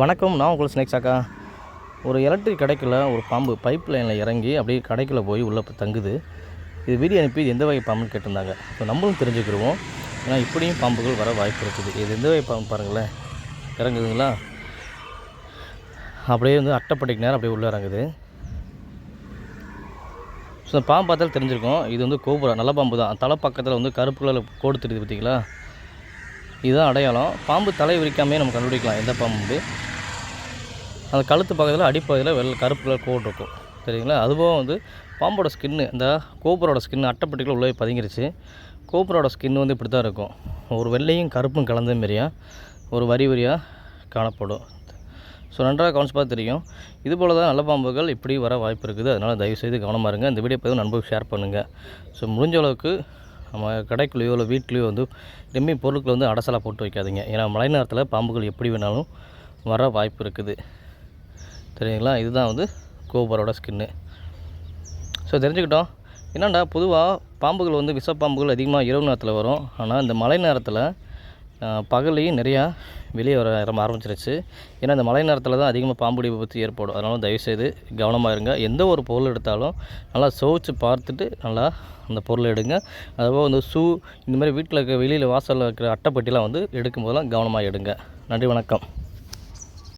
வணக்கம் நான் உங்கள் ஸ்னேக்ஸ் அக்கா ஒரு எலக்ட்ரிக் கடைக்குள்ள ஒரு பாம்பு பைப் லைனில் இறங்கி அப்படியே கடைக்குள்ளே போய் உள்ளே தங்குது. இது வீடியோ அனுப்பி இது எந்த வகை பாம்புன்னு கேட்டிருந்தாங்க. ஸோ நம்மளும் தெரிஞ்சுக்கிடுவோம் ஏன்னா இப்படியும் பாம்புகள் வர வாய்ப்பு இருக்குது. இது எந்த வகை பாம்பு பாருங்களேன். இறங்குதுங்களா? அப்படியே வந்து அட்டைப்பட்டைக்கு நேரம் அப்படியே உள்ளே இறங்குது. ஸோ பாம்பு பார்த்தாலும் தெரிஞ்சிருக்கும். இது வந்து கோபுரா நல்ல பாம்பு தான். தலை பக்கத்தில் வந்து கருப்பு கலர் கோடு தெரியுது பார்த்தீங்களா? இதுதான் அடையாளம். பாம்பு தலை விரிக்காமே நம்ம கண்டுபிடிக்கலாம் எந்த பாம்பு. அந்த கழுத்து பக்கத்தில் அடிப்பகுதியில் வெள்ளை கருப்பு கலர் கோடு இருக்கும். சரிங்களா? அதுபோக வந்து பாம்போட ஸ்கின்னு இந்த கோபுரோட ஸ்கின் அட்டைப்பட்டிக்குள்ள உள்ளே பதுங்கிருச்சு கோபுரோட ஸ்கின் வந்து இப்படி தான் இருக்கும். ஒரு வெள்ளையும் கருப்பும் கலந்த மாரியா ஒரு வரி வரியாக காணப்படும். ஸோ நன்றாக கவனிச்சு பார்த்து தெரியும். இது போல் தான் நல்ல பாம்புகள் இப்படி வர வாய்ப்பு இருக்குது. அதனால் தயவுசெய்து கவனமாக இருங்க. இந்த வீடியோ பதிவு நண்பர்கள் ஷேர் பண்ணுங்கள் ஸோ முடிஞ்ச அளவுக்கு நம்ம கடைக்குள்ளேயோ இல்லை வீட்லேயோ வந்து ரெம்மி பொருட்களை வந்து அடசலாக போட்டு வைக்காதீங்க. ஏன்னா மழை நேரத்தில் பாம்புகள் எப்படி வேணாலும் வர வாய்ப்பு இருக்குது. சரிங்களா? இதுதான் வந்து கோபரோட ஸ்கின்னு ஸோ தெரிஞ்சுக்கிட்டோம். என்னடா பொதுவாக பாம்புகள் வந்து விஷப்பாம்புகள் அதிகமாக இரவு நேரத்தில் வரும். ஆனால் இந்த மழை நேரத்தில் பகல்லையும் நிறையா வெளியே வர ரொம்ப ஆரம்பிச்சிருச்சு. ஏன்னா இந்த மழை நேரத்தில் தான் அதிகமாக பாம்புடி விபத்து ஏற்படும். அதனால் தயவுசெய்து கவனமாக இருங்க. எந்த ஒரு பொருள் எடுத்தாலும் நல்லா சுவைச்சு பார்த்துட்டு நல்லா அந்த பொருளை எடுங்க. அதுபோல் வந்து ஷூ இந்த மாதிரி வீட்டில் இருக்க வெளியில் வாசலில் இருக்கிற அட்டைப்பட்டிலாம் வந்து எடுக்கும்போதெல்லாம் கவனமாக எடுங்க. நன்றி வணக்கம்.